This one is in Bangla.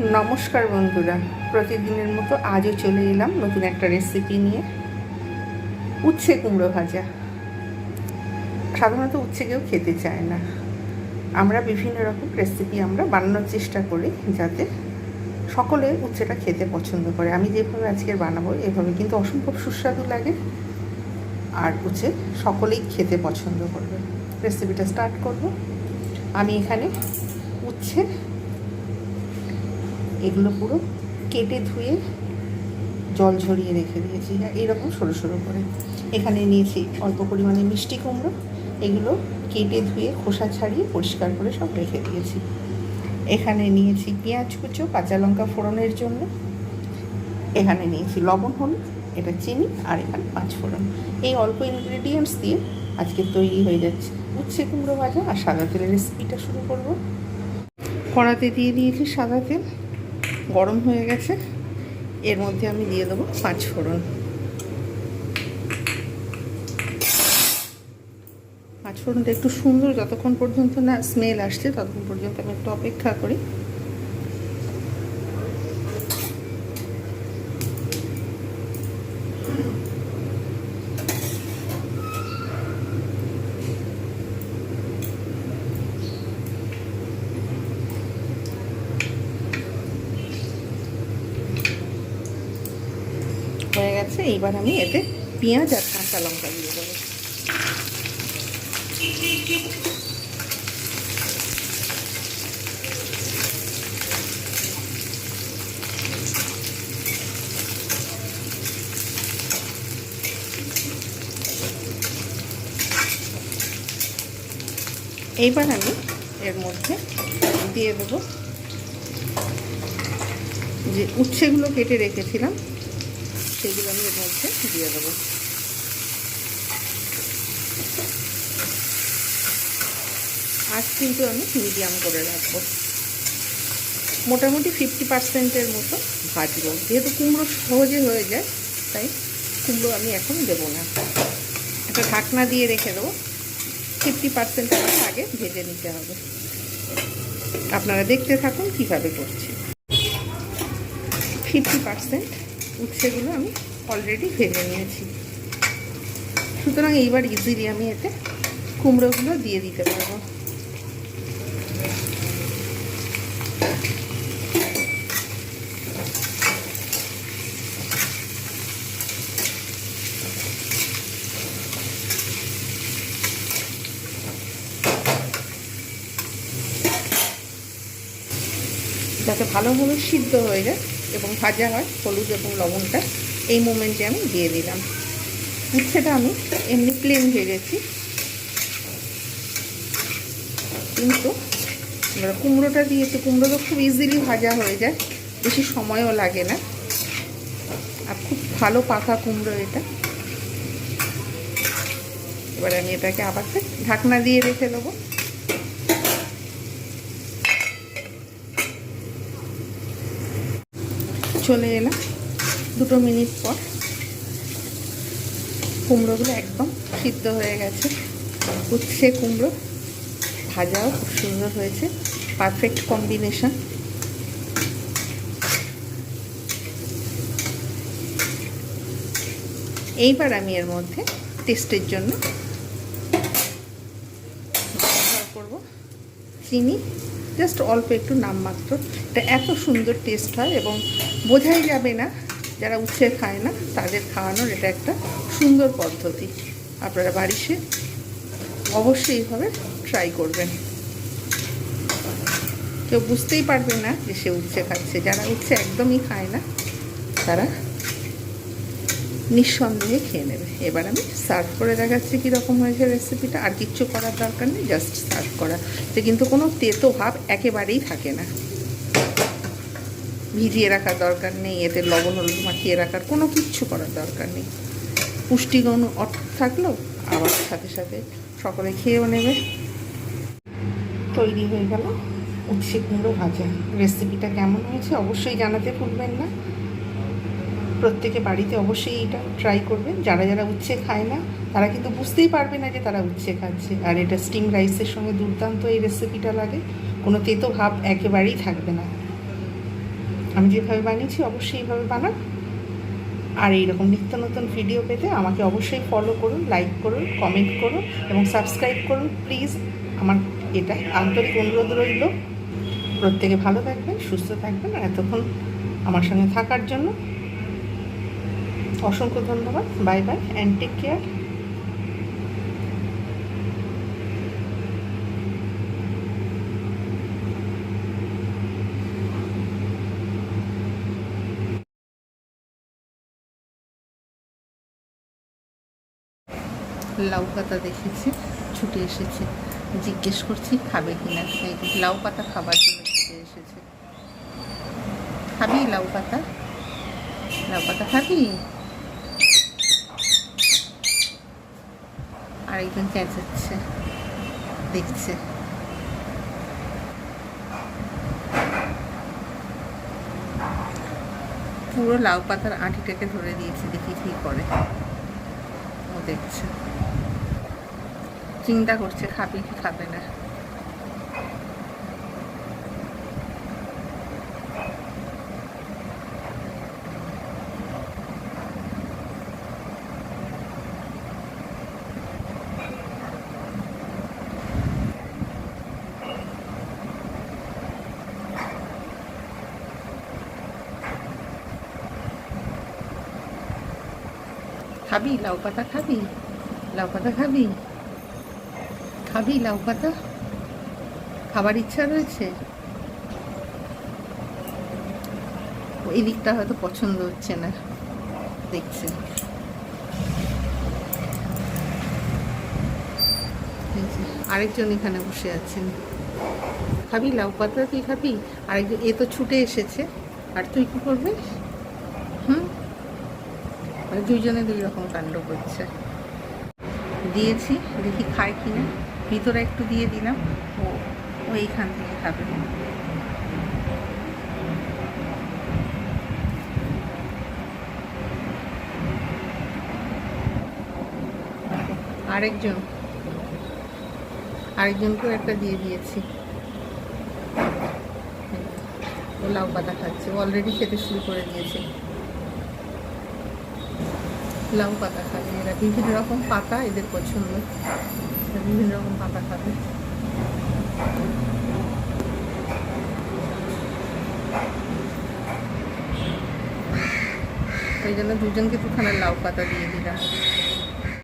নমস্কার বন্ধুরা, প্রতিদিনের মতো আজও চলে এলাম নতুন একটা রেসিপি নিয়ে। উচ্ছে কুমড়ো ভাজা। সাধারণত উচ্ছে কেউ খেতে চায় না। আমরা বিভিন্ন রকম রেসিপি আমরা বানানোর চেষ্টা করি যাতে সকলে উচ্ছেটা খেতে পছন্দ করে। আমি যেভাবে আজকের বানাবো, এভাবে কিন্তু অসম্ভব সুস্বাদু লাগে আর উচ্ছে সকলেই খেতে পছন্দ করবে। রেসিপিটা স্টার্ট করব। আমি এখানে উচ্ছে এগুলো পুরো কেটে ধুয়ে জল ঝরিয়ে রেখে দিয়েছি। এইরকম সরু সরু করে। এখানে নিয়েছি অল্প পরিমাণে মিষ্টি কুমড়ো। এগুলো কেটে ধুয়ে খোসা ছাড়িয়ে পরিষ্কার করে সব রেখে দিয়েছি। এখানে নিয়েছি পেঁয়াজ কুচো, কাঁচা লঙ্কা ফোড়নের জন্য। এখানে নিয়েছি লবণ, হলুদ, এটা চিনি আর এখানে পাঁচ ফোড়ন। এই অল্প ইনগ্রেডিয়েন্টস দিয়ে আজকে তৈরি হয়ে যাচ্ছে উচ্ছে কুমড়ো ভাজা আর সাদা তেলের রেসিপিটা শুরু করব। কড়াতে দিয়ে দিয়েছি সাদা তেল। গরম হয়ে গেছে। এর মধ্যে আমি দিয়ে দেবো পাঁচ ফোড়ন। পাঁচ ফোড়নটা একটু সুন্দর, যতক্ষণ পর্যন্ত না স্মেল আসছে, ততক্ষণ পর্যন্ত আমি একটু অপেক্ষা করি হয়ে গেছে এইবার আমি এতে পেঁয়াজ আর কাঁচা লঙ্কা দিয়ে দেবো। এইবার আমি এর মধ্যে দিয়ে দেবো যে উচ্ছেগুলো কেটে রেখেছিলাম। সেগুলো আমি এর মধ্যে দিয়ে দেবো। আজ কিন্তু আমি মিডিয়াম করে রাখব। মোটামুটি ফিফটি পার্সেন্টের মতো ভাজবো। যেহেতু কুমড়ো সহজে হয়ে যায়, তাই কুমড়ো আমি এখন দেবো না। একটা ঢাকনা দিয়ে রেখে দেবো। ফিফটি পার্সেন্ট আগে ভেজে নিতে হবে। আপনারা দেখতে থাকুন কীভাবে করছি। ফিফটি পার্সেন্ট উচ্ছেগুলো আমি অলরেডি ভেজে নিয়েছি। সুতরাং এইবার ইজিলি আমি এতে কুমড়োগুলো দিয়ে দিতে পারব। যাতে ভালোভাবে সিদ্ধ হয়ে যায়। এবং ভাজা হয়, হলুদ এবং লবণটা। এই মোমেন্টে আমি দিয়ে দিলাম। উচ্ছেটা আমি এমনি প্লেন ভেজেছি কিন্তু আমরা কুমড়োটা দিয়েছি কুমড়ো তো খুব ইজিলি ভাজা হয়ে যায়, বেশি সময়ও লাগে না। আর খুব ভালো পাকা কুমড়ো এটা। এবার আমি এটাকে আবার ঢাকনা দিয়ে রেখে দেবো। চলে এলাম দুটো মিনিট পর। কুমড়োগুলো একদম সিদ্ধ হয়ে গেছে। উচ্ছে কুমড়ো ভাজাও খুব সুন্দর হয়েছে। Perfect combination. এইবার আমি এর মধ্যে টেস্টের জন্য ব্যবহার করব। চিনি জাস্ট অল্প একটু নামমাত্র এটা এত সুন্দর টেস্ট হয় এবং বোঝাই যাবে না, যারা উচ্ছে খায় না, তাদের খাওয়ানোর এটা একটা সুন্দর পদ্ধতি। আপনারা বাড়িতে অবশ্যই এইভাবে ট্রাই করবেন। কেউ বুঝতেই পারবে না যে সে উচ্ছে খাচ্ছে। যারা উচ্ছে একদমই খায় না, তারা নিঃসন্দেহে খেয়ে নেবে। এবার আমি সার্ভ করে দেখাচ্ছি কীরকম হয়েছে রেসিপিটা আর কিচ্ছু করার দরকার নেই জাস্ট সার্ভ করা। যে কিন্তু কোনো তেতো ভাব একেবারেই থাকে না। ভিজিয়ে রাখার দরকার নেই, এতে লবণ, হলুদ মাখিয়ে রাখার কোনো কিচ্ছু করার দরকার নেই। পুষ্টিগুণ অর্থ থাকলেও আবার সাথে সাথে সকলে খেয়েও নেবে। তৈরি হয়ে গেল উচ্ছে কুমড়ো ভাজা। রেসিপিটা কেমন হয়েছে অবশ্যই জানাতে ভুলবেন না। প্রত্যেকে বাড়িতে অবশ্যই এটা ট্রাই করবেন। যারা যারা উচ্ছে খায় না, তারা কিন্তু বুঝতেই পারবে না যে তারা উচ্ছে খাচ্ছে। আর এটা স্টিম রাইসের সঙ্গে দুর্দান্ত এই রেসিপিটা লাগে। কোনো তেতো ভাব একেবারেই থাকবে না। আমি যেভাবে বানিয়েছি, অবশ্যই এইভাবে বানান। আর এইরকম নিত্য নতুন ভিডিও পেতে আমাকে অবশ্যই ফলো করুন লাইক করুন কমেন্ট করুন এবং সাবস্ক্রাইব করুন। প্লিজ আমার এটা আন্তরিক অনুরোধ রইল। প্রত্যেকে ভালো থাকবেন, সুস্থ থাকবেন। আর এতক্ষণ আমার সঙ্গে থাকার জন্য অসংখ্য ধন্যবাদ। Bye bye and take care লাউ পাতা দেখেছি, ছুটে এসেছে। জিজ্ঞেস করছি, খাবে কিনা যে লাউ পাতা খাবার জন্য ছুটে এসেছে। খাবি লাউ পাতা? লাউ পাতা খাবি? আরেকজন চেঁচাচ্ছে দেখছে। পুরো লাউ পাতার আঁটিটাকে ধরে দিয়েছে, দেখি কি করে। ও দেখছে। চিন্তা করছে, খাবে কি খাবে না। খাবি, লাউ পাতা খাবি, লাউ পাতা খাবি খাবি লাউ পাতা? খাবার ইচ্ছা রয়েছে? এই দিকটা হয়তো পছন্দ হচ্ছে না, দেখছে। আরেকজন এখানে বসে আছেন। খাবি লাউ পাতা তুই খাবি? আরেকজন, এ তো ছুটে এসেছে, আর তুই কি করবি? হুম? মানে দুইজনে দুই রকম কাণ্ড করছে। দিয়েছি, দেখি খায় কি না ভিতরে একটু দিয়ে দিলাম। ও ওইখান থেকে খাবে। আরেকজন। আরেকজনকেও একটা দিয়ে দিয়েছি। ও লাউ পাতা খাচ্ছে। অলরেডি খেতে শুরু করে দিয়েছে। লাউ পাতা খাবে। এরা বিভিন্ন রকম পাতা এদের পছন্দ। বিভিন্ন রকম পাতা খাবে। ওই জন্য দুজনকে দুখানা লাউ পাতা দিয়ে দিলাম।